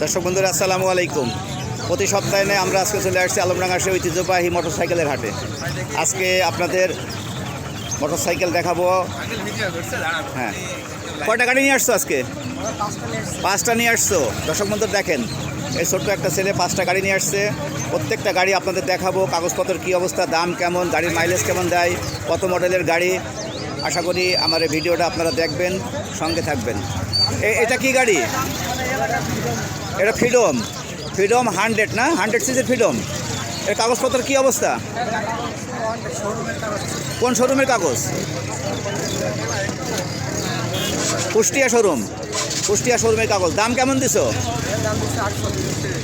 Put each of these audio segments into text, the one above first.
দর্শক বন্ধুরা, আসসালামু আলাইকুম। প্রতি সপ্তাহে আমরা আজকে চলে আসছি আলমডাঙ্গা সে ঐতিহ্যবাহী মোটরসাইকেলের হাটে। আজকে আপনাদের মোটরসাইকেল দেখাবো। হ্যাঁ। কয়টা গাড়ি নিয়ে আসছো আজকে? পাঁচটা নিয়ে আসছো। দর্শক বন্ধু দেখেন, এই ছোট্ট একটা ছেলে পাঁচটা গাড়ি নিয়ে আসছে। প্রত্যেকটা গাড়ি আপনাদের দেখাবো, কাগজপত্রের কী অবস্থা, দাম কেমন, গাড়ির মাইলেজ কেমন দেয়, কত মডেলের গাড়ি। আশা করি আমার এই ভিডিওটা আপনারা দেখবেন, সঙ্গে থাকবেন। এটা কি গাড়ি? এটা ফ্রিডম ফ্রিডম হান্ড্রেড না? হান্ড্রেড সিজের ফ্রিডম এর কাগজপত্রের কী অবস্থা? কোন শোরুমের কাগজ? কুষ্টিয়া শোরুম কুষ্টিয়া শোরুমের কাগজ। দাম কেমন দিছো?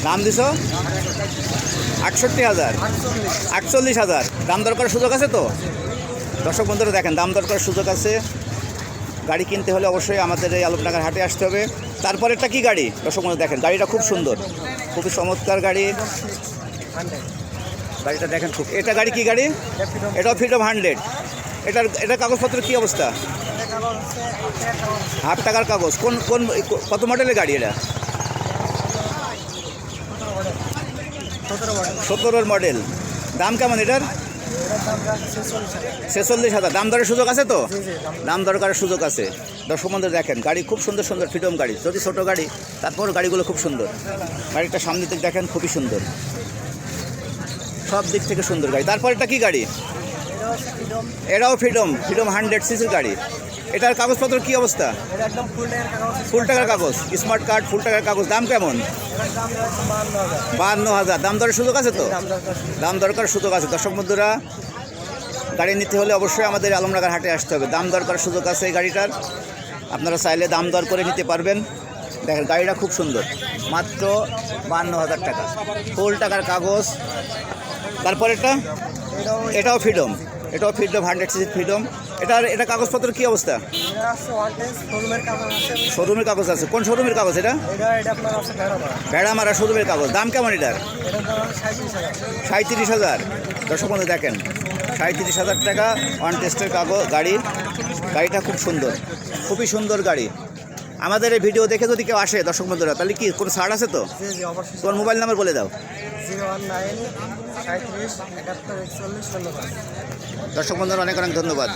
দাম দিছো? আটষট্টি হাজার। আটচল্লিশ হাজার। দাম দরকার সুযোগ আছে তো? দর্শক বন্ধুরা দেখেন, দাম দরকার সুযোগ আছে। গাড়ি কিনতে হলে অবশ্যই আমাদের এই আলমডাঙ্গার হাটে আসতে হবে। তারপরে একটা কী গাড়ি? দর্শক দেখেন গাড়িটা খুব সুন্দর। খুবই চমৎকার গাড়ি। গাড়িটা দেখেন খুব। এটা গাড়ি কি গাড়ি? এটাও ফ্রিডম হান্ড্রেড এটার এটার কাগজপত্র কি অবস্থা? হাফ টাকার কাগজ। কোন কোন কত মডেলের গাড়ি এটা? সতেরোর মডেল। দাম কেমন এটার? ছেচল্লিশ হাজার। দাম দরের সুযোগ আছে তো? দাম দরকারের সুযোগ আছে। দর্শক বন্ধু দেখেন গাড়ি খুব সুন্দর সুন্দর ফ্রিডম গাড়ি। যদি ছোট গাড়ি তারপর গাড়িগুলো খুব সুন্দর। গাড়িটা সামনে থেকে দেখেন খুবই সুন্দর। সব দিক থেকে সুন্দর গাড়ি। তারপর এটা কি গাড়ি? এরাও ফ্রিডম ফ্রিডম হান্ড্রেড সিসির গাড়ি। এটার কাগজপত্র কি অবস্থা? ফুল টাকার কাগজ। স্মার্ট কার্ড ফুল টাকার কাগজ দাম কেমন? বাহান্ন হাজার। দাম দরের সুযোগ আছে তো? দাম দরকার সুযোগ। আছে। দর্শক বন্ধুরা গাড়ি নিতে হলে অবশ্যই আমাদের আলমনগর হাটে আসতে হবে। দাম দরকার সুযোগ আছে এই গাড়িটার। আপনারা চাইলে দাম দর করে নিতে পারবেন। দেখেন গাড়িটা খুব সুন্দর। মাত্র বান্ন হাজার টাকা। ফুল টাকার কাগজ। তারপর এটা? এটাও ফ্রিডম এটাও ফ্রিডম হান্ড্রেড সিসি ফ্রিডম এটার এটা কাগজপত্র কি অবস্থা? শোরুমের কাগজ আছে। কোন শোরুমের কাগজ এটা? ভেড়া মারা শোরুমের কাগজ। দাম কেমন এটার? সাঁত্রিশ হাজার। দর্শক বন্ধু দেখেন সাঁত্রিশ হাজার টাকা ওয়ান টেস্টের কাগজ গাড়ি গাড়িটা খুব সুন্দর। খুবই সুন্দর গাড়ি। আমাদের এই ভিডিও দেখে যদি কেউ আসে দর্শক বন্ধুরা তাহলে কি কোনো ছাড় আছে তো? তোমার মোবাইল নাম্বার বলে দাও। দর্শক বন্ধুরা অনেক অনেক ধন্যবাদ।